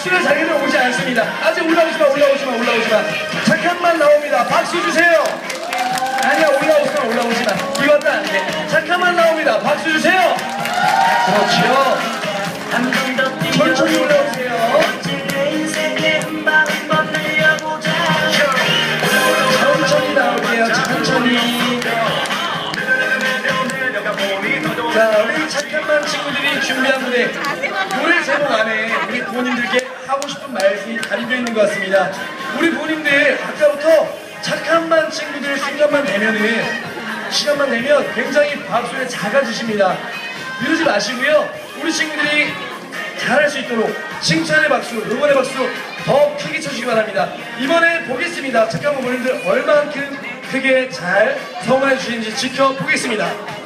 박수의 자리는 오지 않습니다. 아직 올라오지 마, 올라오지 마, 올라오지 마. 잠깐만 나옵니다. 박수 주세요. 아니야, 올라오지 마, 올라오지 마. 이것도 안 돼. 잠깐만 나옵니다. 박수 주세요. 그렇죠. 천천히 올라오세요. 자, 우리 잠깐만 친구들이 준비한 무대 노래 제목 안에 우리 부모님들께 하고 싶은 말씀이 담겨 있는 것 같습니다. 우리 부모님들 아까부터 잠깐만 친구들 순간만 되면은 시간만 되면 굉장히 박수에 작아지십니다. 이러지 마시고요. 우리 친구들이 잘할 수 있도록 칭찬의 박수, 응원의 박수 더 크게 쳐주시기 바랍니다. 이번에 보겠습니다. 잠깐만 부모님들 얼만큼 크게 잘 성원해 주시는지 지켜보겠습니다.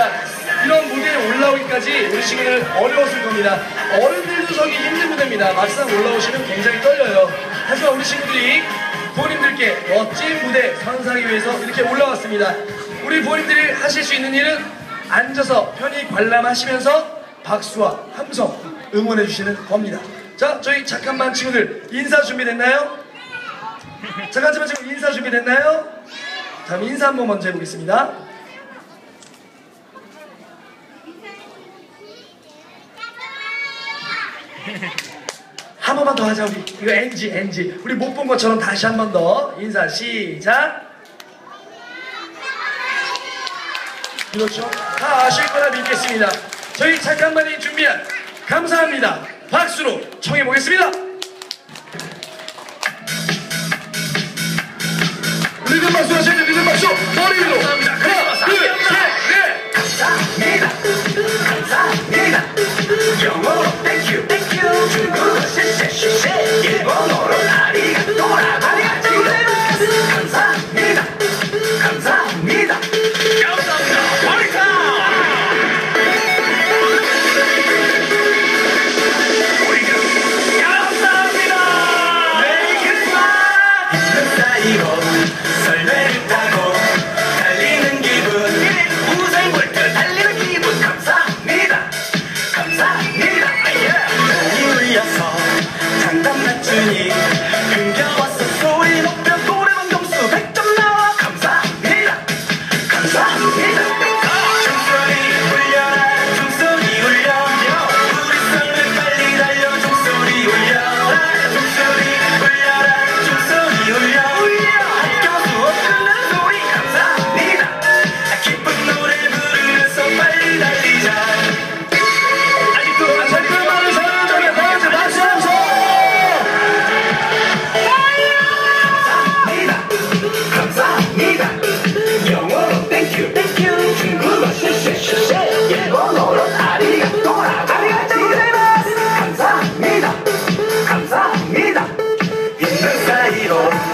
결정입니다. 이런 무대에 올라오기까지 우리 친구들 어려웠을 겁니다. 어른들도 서기 힘든 무대입니다. 막상 올라오시면 굉장히 떨려요. 하지만 우리 친구들이 부모님들께 멋진 무대 선사하기 위해서 이렇게 올라왔습니다. 우리 부모님들이 하실 수 있는 일은 앉아서 편히 관람하시면서 박수와 함성 응원해 주시는 겁니다. 자, 저희 잠깐만 친구들 인사 준비됐나요? 잠깐만 지금 인사 준비됐나요? 자, 그럼 인사 한번 먼저 해보겠습니다. 한 번만 더 하자 우리. 이거 NG NG 우리 못 본 것처럼 다시 한 번 더. 인사 시작. 그렇죠? 다 아실 거라 믿겠습니다. 저희 잠깐만이 준비한 감사합니다. 박수로 청해 보겠습니다. 리듬 박수 하셔야죠 리듬 박수. 머리 위로 하나 둘셋넷. 영어로 Yeah. Lord.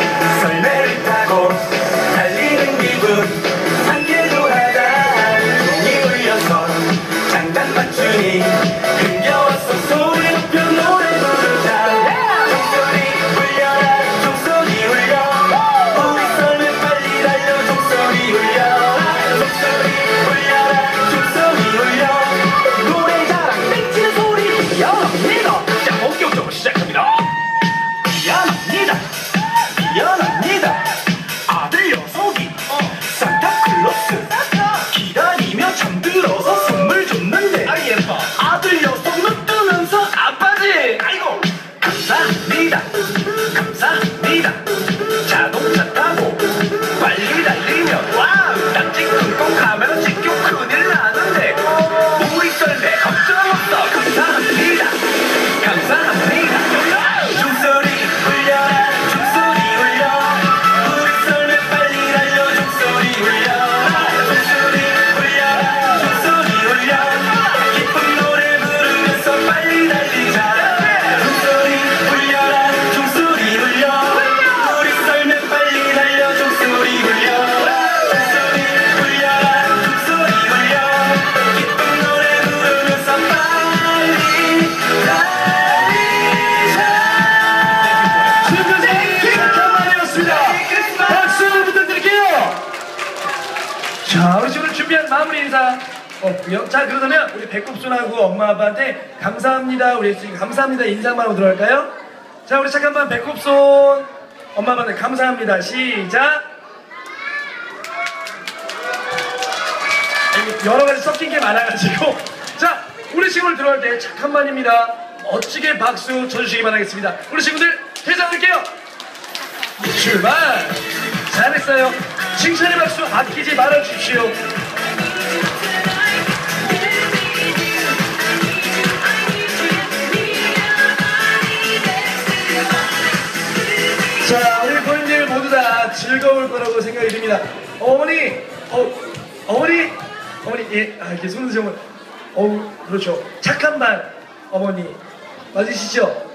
你算什 없고요. 자 그러면 우리 배꼽손하고 엄마 아빠한테 감사합니다. 우리 지금 감사합니다 인사만 하고 들어갈까요? 자 우리 잠깐만 배꼽손 엄마 아빠한테 감사합니다. 시작. 여러 가지 섞인 게 많아가지고 자 우리 친구들 들어갈 때 잠깐만입니다. 멋지게 박수 쳐주시기 바라겠습니다. 우리 친구들 퇴장할게요. 출발! 잘했어요. 칭찬의 박수 아끼지 말아주십시오. 즐거울 거라고 생각이 듭니다. 어머니, 어, 어머니, 어머니, 예, 아, 이렇게 손을 좀, 어우, 그렇죠. 착한 말, 어머니, 맞으시죠?